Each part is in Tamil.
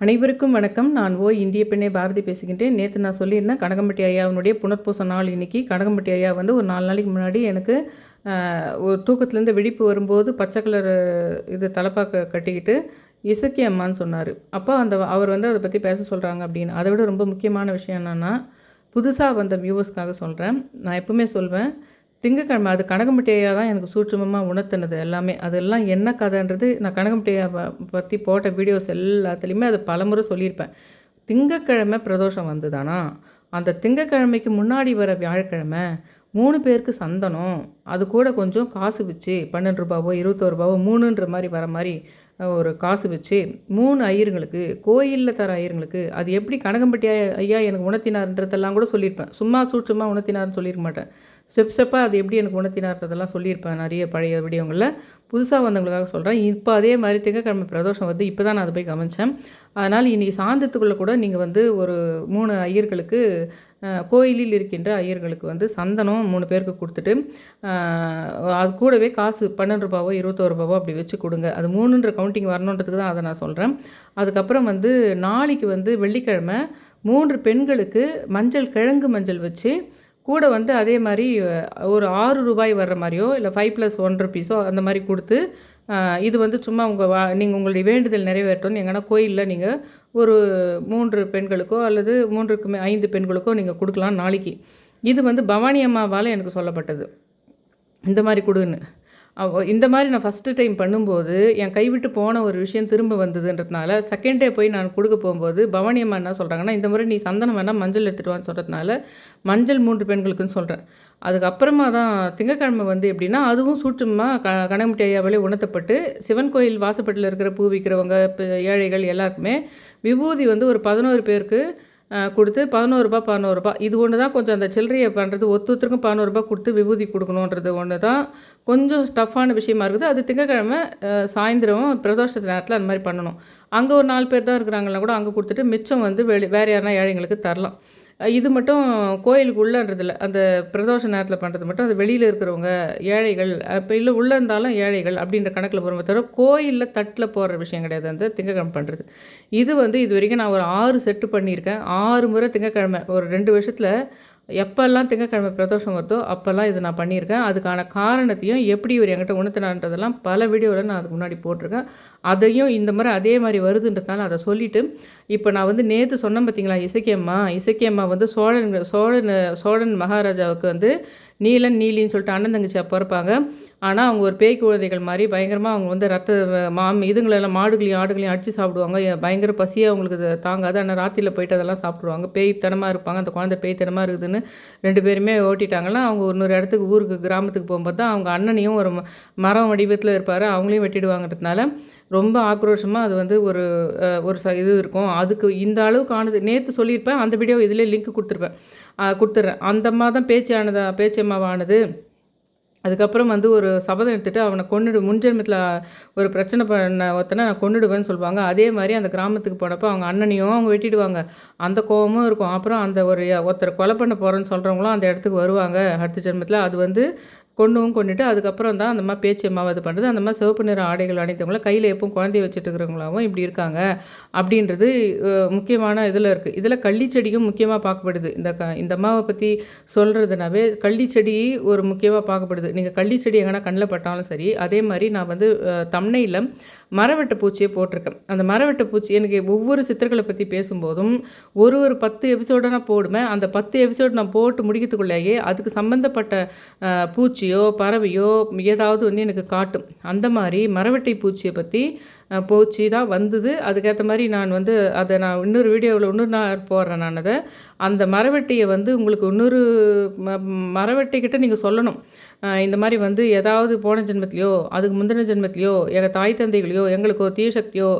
அனைவருக்கும் வணக்கம். நான் ஓ இந்திய பெண்ணே பாரதி பேசுகின்றேன். நேற்று நான் சொல்லியிருந்தேன் கனகம்பட்டி ஐயாவினுடைய புனர்பூச நாள் இன்னைக்கு. கனகம்பட்டி ஐயா வந்து ஒரு நாலு நாளைக்கு முன்னாடி எனக்கு ஒரு தூக்கத்துலேருந்து விழிப்பு வரும்போது பச்சை கலர் இது தலைப்பாக்க கட்டிக்கிட்டு இசக்கி அம்மான்னு சொன்னார். அப்போ அந்த அவர் வந்து அதை பற்றி பேச சொல்கிறாங்க அப்படின்னு. அதை விட ரொம்ப முக்கியமான விஷயம் என்னென்னா புதுசாக வந்த வியூவர்ஸ்க்காக சொல்கிறேன் நான் எப்பவுமே சொல்வேன் திங்கக்கிழமை அது கனகம்பட்டி தான் எனக்கு சூட்சமமாக உணர்த்தினது எல்லாமே. அதெல்லாம் என்ன கதைன்றது நான் கனகம்பட்டி பற்றி போட்ட வீடியோஸ் எல்லாத்துலேயுமே அது பலமுறை சொல்லியிருப்பேன். திங்கக்கிழமை பிரதோஷம் வந்துதானா அந்த திங்கக்கிழமைக்கு முன்னாடி வர வியாழக்கிழமை மூணு பேருக்கு சந்தனம். அது கூட கொஞ்சம் காசு வச்சு பன்னெண்டு ரூபாவோ இருபத்தோரு ரூபாவோ மூணுன்ற மாதிரி வர மாதிரி ஒரு காசு வச்சு மூணு ஐயருங்களுக்கு கோயிலில் தர ஐயருங்களுக்கு அது எப்படி கனகம்பட்டி ஐயா- எனக்கு உணர்த்தினார்ன்றதெல்லாம் கூட சொல்லியிருப்பேன். சும்மா சூட்சமாக உணர்த்தினார்னு சொல்லியிருக்க மாட்டேன். ஸ்டெப் ஸ்டெப்பாக அது எப்படி எனக்கு உணர்த்தினார்ன்றதெல்லாம் சொல்லியிருப்பேன் நிறைய பழைய வீடியோங்களில். புதுசாக வந்தவங்களுக்காக சொல்கிறேன் இப்போ அதே மாதிரி திங்கக்கிழமை பிரதோஷம் வந்து இப்போ தான் நான் அதை போய் கவனித்தேன் அதனால் இன்றைக்கி சாந்தத்துக்குள்ளே கூட நீங்கள் வந்து ஒரு மூணு ஐயர்களுக்கு கோயிலில் இருக்கின்ற ஐயர்களுக்கு வந்து சந்தனம் மூணு பேருக்கு கொடுத்துட்டு அது கூடவே காசு பன்னெண்டு ரூபாவோ இருபத்தோரு ரூபாவோ அப்படி வச்சு கொடுங்க. அது மூணுன்ற கவுண்டிங் வரணுன்றதுக்கு தான் அதை நான் சொல்கிறேன் அதுக்கப்புறம் வந்து நாளைக்கு வந்து வெள்ளிக்கிழமை மூன்று பெண்களுக்கு மஞ்சள் கிழங்கு மஞ்சள் வச்சு கூட வந்து அதே மாதிரி ஒரு ஆறு ரூபாய் வர்ற மாதிரியோ இல்லை ஃபைவ் ப்ளஸ் ஒன் ருபீஸோ அந்த மாதிரி கொடுத்து இது வந்து சும்மா உங்கள் வா நீங்கள் உங்களுடைய வேண்டுதல் நிறைவேற்றணும் எங்கன்னா கோயிலில் நீங்கள் ஒரு மூன்று பெண்களுக்கோ அல்லது மூன்றுக்கு மே- ஐந்து பெண்களுக்கோ நீங்கள் கொடுக்கலாம் நாளைக்கு. இது வந்து பவானி அம்மாவால் எனக்கு சொல்லப்பட்டது. இந்த மாதிரி கொடுன்னு. இந்த மாதிரி நான் ஃபஸ்ட்டு டைம் பண்ணும்போது என் கைவிட்டு போன ஒரு விஷயம் திரும்ப வந்ததுன்றதுனால செகண்ட் டே போய் நான் கொடுக்க போகும்போது பவானி அம்மா என்ன சொல்கிறாங்கன்னா இந்த முறை நீ சந்தனம் வேணால் மஞ்சள் எடுத்துகிட்டு வான்னு சொல்கிறதுனால மஞ்சள் மூன்று பெண்களுக்குன்னு சொல்கிறேன் அதுக்கப்புறமா தான் திங்கக்கிழமை வந்து எப்படின்னா அதுவும் சூட்சமாக க கனகமுட்டி ஐயாவிலே உணர்த்தப்பட்டு சிவன் கோயில் வாசப்பட்டில் இருக்கிற பூ விற்கிறவங்க இப்போ ஏழைகள் எல்லாருக்குமே விபூதி வந்து ஒரு பதினோரு பேருக்கு கொடுத்து பதினோருபா பதினோருபா இது ஒன்று தான் கொஞ்சம் அந்த சில்லறையை பண்ணுறது ஒத்துத்தருக்கும் பதினோருபா கொடுத்து விபூதி கொடுக்கணுன்றது ஒன்று தான். கொஞ்சம் டஃப்பான விஷயமா இருக்குது. அது திங்கக்கிழமை அஹ், சாயந்தரம் பிரதோஷத்து நேரத்தில் அந்த மாதிரி பண்ணணும். அங்கே ஒரு நாலு பேர் தான் இருக்கிறாங்கன்னா கூட அங்கே கொடுத்துட்டு மிச்சம் வந்து வெளி வேறு யாருனா ஏழைங்களுக்கு தரலாம். இது மட்டும் கோயிலுக்கு உள்ளன்றதில்ல. அந்த பிரதோஷ நேரத்தில் பண்ணுறது மட்டும். அது வெளியில் இருக்கிறவங்க ஏழைகள் இப்போ இல்லை உள்ளே இருந்தாலும் ஏழைகள் அப்படின்ற கணக்கில் போகிற தவிர கோயிலில் தட்டில் போடுற விஷயம் கிடையாது. அந்த திங்கக்கிழமை பண்ணுறது இது வந்து இது வரைக்கும் நான் ஒரு ஆறு செட்டு பண்ணியிருக்கேன். ஆறு முறை திங்கக்கிழமை ஒரு ரெண்டு வருஷத்தில் எப்போல்லாம் திங்கக்கிழமை பிரதோஷம் வருதோ அப்போல்லாம் இது நான் பண்ணியிருக்கேன். அதுக்கான காரணத்தையும் எப்படி இவர் என்கிட்ட உணர்த்தினான்றதெல்லாம் பல வீடியோவில் நான் அதுக்கு முன்னாடி போட்டிருக்கேன். அதையும் இந்த மாதிரி அதே மாதிரி வருதுன்றதுனால அதை சொல்லிவிட்டு இப்போ நான் வந்து நேற்று சொன்னேன் பார்த்தீங்களா இசைக்கியம்மா இசைக்கியம்மா வந்து சோழன் சோழன் சோழன் மகாராஜாவுக்கு வந்து நீலன் நீலின்னு சொல்லிட்டு அண்ணன் தங்கச்சியாக பிறப்பாங்க. ஆனால் அவங்க ஒரு பேய் குழந்தைகள் மாதிரி பயங்கரமாக அவங்க வந்து ரத்த மாம் இதுங்களெல்லாம் மாடுகளையும் ஆடுகளையும் அடித்து சாப்பிடுவாங்க. பயங்கர பசியாக அவங்களுக்கு தாங்காது. ஆனால் ராத்திரியில் போயிட்டு அதெல்லாம் சாப்பிடுவாங்க. பேய்த்தனமாக இருப்பாங்க. அந்த குழந்தை பேய்த்தனமாக இருக்குதுன்னு ரெண்டு பேருமே ஓட்டிட்டாங்கன்னா அவங்க இன்னொரு இடத்துக்கு ஊருக்கு கிராமத்துக்கு போகும்போது தான் அவங்க அண்ணனையும் ஒரு ம- மரம் வடிவத்தில் இருப்பார். அவங்களையும் வெட்டிடுவாங்கிறதுனால ரொம்ப ஆக்ரோஷமாக அது வந்து ஒரு ஒரு ச இது இருக்கும். அதுக்கு இந்த அளவுக்கு ஆனது நேற்று சொல்லியிருப்பேன். அந்த வீடியோ இதிலே லிங்க் கொடுத்துருப்பேன். கொடுத்துட்றேன் அந்த அம்மா தான் பேச்சானதா பேச்சம்மாவானது. அதுக்கப்புறம் வந்து ஒரு சபதம் எடுத்துட்டு அவனை கொண்டுடு முன்ஜென்மத்தில் ஒரு பிரச்சனை பண்ண ஒருத்தனை நான் கொண்டுடுவேன்னு சொல்லுவாங்க. அதே மாதிரி அந்த கிராமத்துக்கு போனப்போ அவங்க அண்ணனையும் அவங்க வெட்டிடுவாங்க. அந்த கோபமும் இருக்கும். அப்புறம் அந்த ஒரு ஒருத்தர் கொலை பண்ண போகிறேன்னு சொல்கிறவங்களும் அந்த இடத்துக்கு வருவாங்க. அடுத்த ஜென்மத்தில் அது வந்து கொண்டுவும் கொண்டுட்டு அதுக்கப்புறம் தான் அந்த மாதிரி பேச்சு அம்மாவை பண்ணுறது அந்த மாதிரி சிவப்பு நிற ஆடைகள் அணிந்தவங்களும் கையில் எப்பவும் குழந்தைய வச்சுட்டு இருக்கிறவங்களாவும் இப்படி இருக்காங்க. அப்படின்றது முக்கியமான இதில் இருக்குது இதில் கள்ளிச்செடியும் முக்கியமாக பார்க்கப்படுது. இந்த க இந்த அம்மாவை பற்றி சொல்கிறதுனாவே கள்ளிச்செடி ஒரு முக்கியமாக பார்க்கப்படுது. நீங்கள் கள்ளிச்செடி எங்கன்னா கண்ணில் பட்டாலும் சரி அதே மாதிரி நான் வந்து தம்னையில் மரவெட்டு பூச்சியை போட்டிருக்கேன். அந்த மரவெட்டு பூச்சி எனக்கு ஒவ்வொரு சித்தர்களை பற்றி பேசும்போதும் ஒரு ஒரு பத்து எபிசோடை நான் போடுவேன். அந்த பத்து எபிசோடு நான் போட்டு முடிக்கிறதுக்குள்ளேயே அதுக்கு சம்மந்தப்பட்ட பூச்சியோ பறவையோ ஏதாவது வந்து எனக்கு காட்டும். அந்த மாதிரி மரவெட்டை பூச்சியை பற்றி போச்சு தான் வந்தது. அதுக்கேற்ற மாதிரி நான் வந்து அதை நான் இன்னொரு வீடியோவில் இன்னொரு நான் போடுறேன் நான் அதை. அந்த மரவெட்டியை வந்து உங்களுக்கு இன்னொரு ம மரவெட்டிக்கிட்ட நீங்கள் சொல்லணும். இந்த மாதிரி வந்து ஏதாவது போன ஜென்மத்திலையோ அதுக்கு முந்தின ஜென்மத்திலையோ எங்கள் தாய் தந்தைகளையோ எங்களுக்கோ தீசக்தியோ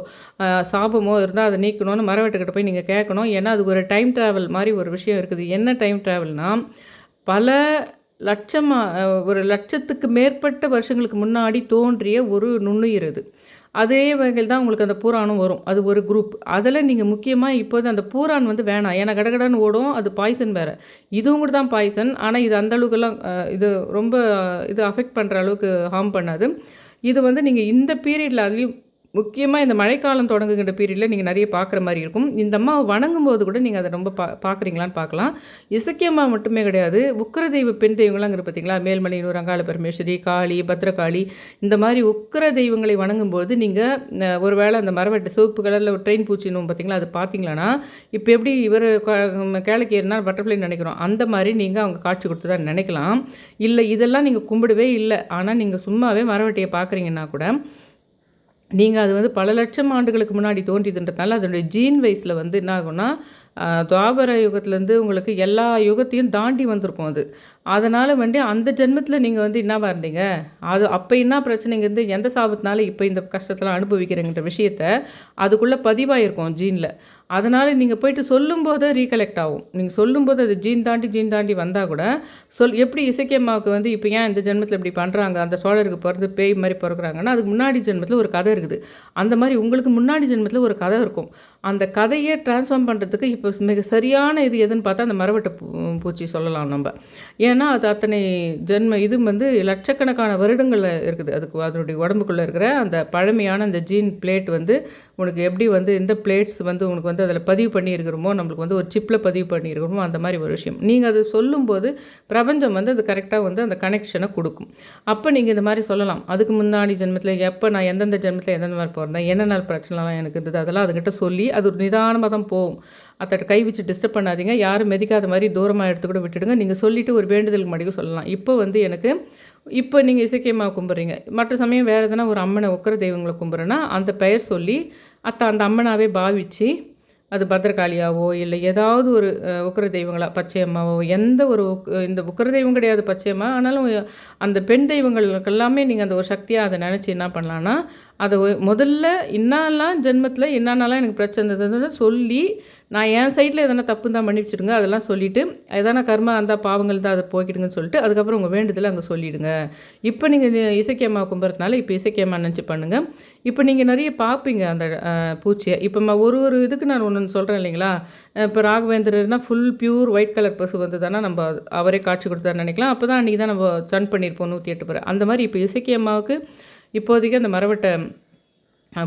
சாபமோ இருந்தால் அதை நீக்கணும்னு மரவெட்டுக்கிட்ட போய் நீங்கள் கேட்கணும். ஏன்னா அது ஒரு டைம் ட்ராவல் மாதிரி ஒரு விஷயம் இருக்குது. என்ன டைம் ட்ராவல்னால் பல லட்சமாக ஒரு லட்சத்துக்கு மேற்பட்ட வருஷங்களுக்கு முன்னாடி தோன்றிய ஒரு நுண்ணுயிர் அது அதே வகையில் தான் உங்களுக்கு அந்த பூரானும் வரும். அது ஒரு குரூப் அதில் நீங்கள் முக்கியமாக இப்போது அந்த பூரான் வந்து வேணாம். ஏன்னா கடகடன்னு ஓடும். அது பாய்சன் வேறு. இதுவும் கூட தான் பாய்சன் ஆனால் இது அந்தளவுக்குலாம் இது ரொம்ப இது அஃபெக்ட் பண்ணுற அளவுக்கு ஹார்ம் பண்ணாது. இது வந்து நீங்கள் இந்த பீரியடில் அதுலேயும் முக்கியமாக இந்த மழைக்காலம் தொடங்குகின்ற பீரியடில் நீங்கள் நிறைய பார்க்குற மாதிரி இருக்கும். இந்த அம்மாவை வணங்கும் போது கூட நீங்கள் அதை ரொம்ப பா பார்க்குறீங்களான்னு பார்க்கலாம். இசக்கியம்மா மட்டுமே கிடையாது. உக்கர தெய்வ பெண் தெய்வங்களாம் இருக்குது பார்த்தீங்களா மேல்மலையூர் அங்காள பரமேஸ்வரி காளி பத்ரகாளி இந்த மாதிரி உக்கிர தெய்வங்களை வணங்கும்போது நீங்கள் ஒரு வேளை அந்த மரவெட்டு சிவப்பு கலரில் ஒரு ட்ரெயின் பூச்சினும் பார்த்தீங்களா அது பார்த்தீங்களான்னா இப்போ எப்படி இவர் கேளைக்கு ஏறினா பட்டர்ஃப்ளை நினைக்கிறோம். அந்த மாதிரி நீங்கள் அவங்க காட்சி கொடுத்து தான் நினைக்கலாம். இல்லை இதெல்லாம் நீங்கள் கும்பிடவே இல்லை. ஆனால் நீங்கள் சும்மாவே மரவெட்டியை பார்க்குறீங்கன்னா கூட நீங்கள் அது வந்து பல லட்சம் ஆண்டுகளுக்கு முன்னாடி தோன்றியதுன்றதுனால அதனுடைய ஜீன் வயசில் வந்து என்ன ஆகும்னா துவாபர யுகத்துலேருந்து உங்களுக்கு எல்லா யுகத்தையும் தாண்டி வந்திருக்கும் அது. அதனால் வந்து அந்த ஜென்மத்தில் நீங்கள் வந்து என்னவா இருந்தீங்க? அது அப்போ என்ன பிரச்சனைங்க இருந்து எந்த சாபத்தினால இப்போ இந்த கஷ்டத்தெல்லாம் அனுபவிக்கிறேங்கிற விஷயத்த அதுக்குள்ளே பதிவாயிருக்கும் ஜீனில். அதனால் நீங்கள் போயிட்டு சொல்லும்போது ரீகலெக்ட் ஆகும். நீங்கள் சொல்லும்போது அது ஜீன் தாண்டி ஜீன் தாண்டி வந்தால் கூட சொல் எப்படி இசைக்கியம்மாவுக்கு வந்து இப்போ ஏன் இந்த ஜென்மத்தில் இப்படி பண்ணுறாங்க அந்த சோழருக்கு பிறந்து பேய் மாதிரி பிறகுறாங்கன்னா அதுக்கு முன்னாடி ஜென்மத்தில் ஒரு கதை இருக்குது. அந்த மாதிரி உங்களுக்கு முன்னாடி ஜென்மத்தில் ஒரு கதை இருக்கும். அந்த கதையை ட்ரான்ஸ்ஃபார்ம் பண்ணுறதுக்கு இப்போ மிக சரியான இது எதுன்னு பார்த்தா அந்த மரவட்ட பூச்சி சொல்லலாம் நம்ம. ஏன்னா அது அத்தனை ஜென்ம இது வந்து லட்சக்கணக்கான வருடங்களில் இருக்குது. அதுக்கு அதனுடைய உடம்புக்குள்ளே இருக்கிற அந்த பழமையான அந்த ஜீன் பிளேட் வந்து உனக்கு எப்படி வந்து எந்த பிளேட்ஸ் வந்து உனக்கு வந்து அதில் பதிவு பண்ணியிருக்கிறோமோ நம்மளுக்கு வந்து ஒரு சிப்பில் பதிவு பண்ணியிருக்கிறோமோ அந்த மாதிரி ஒரு விஷயம். நீங்கள் அது சொல்லும்போது பிரபஞ்சம் வந்து அது கரெக்டாக வந்து அந்த கனெக்ஷனை கொடுக்கும். அப்போ நீங்கள் இந்த மாதிரி சொல்லலாம். அதுக்கு முன்னாடி ஜென்மத்தில் எப்போ நான் எந்தெந்த ஜென்மத்தில் எந்தெந்த மாதிரி போகிறேன் என்னென்ன பிரச்சனைலாம் எனக்கு இருந்தது அதெல்லாம் அதுக்கிட்ட சொல்லி அது ஒரு நிதானமாக தான் போகும். அத்தட்ட கை வச்சு டிஸ்டர்ப் பண்ணாதீங்க. யாரும் மெதிக்காத மாதிரி தூரமாக எடுத்து கூட விட்டுடுங்க. நீங்கள் சொல்லிவிட்டு ஒரு வேண்டுதலுக்கு மடிக்க சொல்லலாம். இப்போ வந்து எனக்கு இப்போ நீங்கள் இசைக்கியமாக கும்பிட்றீங்க மற்ற சமயம் வேறு எதனா ஒரு அம்மனை உக்கிற தெய்வங்களை கும்பிட்றேன்னா அந்த பெயர் சொல்லி அத்தை அந்த அம்மனாவே பாவித்து அது பத்திரகாளியாவோ இல்லை ஏதாவது ஒரு உக்கிர தெய்வங்களா பச்சையம்மாவோ எந்த ஒரு இந்த உக்கிர தெய்வம் கிடையாது பச்சையம்மா. ஆனாலும் அந்த பெண் தெய்வங்களுக்கு எல்லாமே நீங்கள் அந்த ஒரு சக்தியாக அதை நினச்சி என்ன பண்ணலான்னா அதை முதல்ல இன்னாலாம் ஜென்மத்தில் என்னென்னலாம் எனக்கு பிரச்சனை இருந்ததுன்னு சொல்லி நான் என் சைடில் எதனா தப்பு தான் பண்ணி அதெல்லாம் சொல்லிவிட்டு எதனா கர்மா அந்த பாவங்கள் தான் அதை போய்க்கிடுங்கன்னு சொல்லிட்டு அதுக்கப்புறம் உங்கள் வேண்டுதலை அங்கே சொல்லிவிடுங்க இப்போ நீங்கள் இசைக்கியம்மா கும்புறதுனால இப்போ இசைக்கியம்மா நினச்சி பண்ணுங்கள் இப்போ நீங்கள் நிறைய பார்ப்பீங்க அந்த பூச்சியை. இப்போ ஒரு ஒரு இதுக்கு நான் ஒன்று சொல்கிறேன் இல்லைங்களா? இப்போ ராகவேந்திரர்னா ஃபுல் பியூர் ஒயிட் கலர் பசு வந்து தானே நம்ம அவரே காட்சி கொடுத்தாரு நினைக்கலாம். அப்போ தான் அன்றைக்கி தான் நம்ம சன் பண்ணியிருப்போம் நூற்றி எட்டு பேர். அந்த மாதிரி இப்போ இசைக்கியம்மாவுக்கு இப்போதைக்கு அந்த மரவட்டை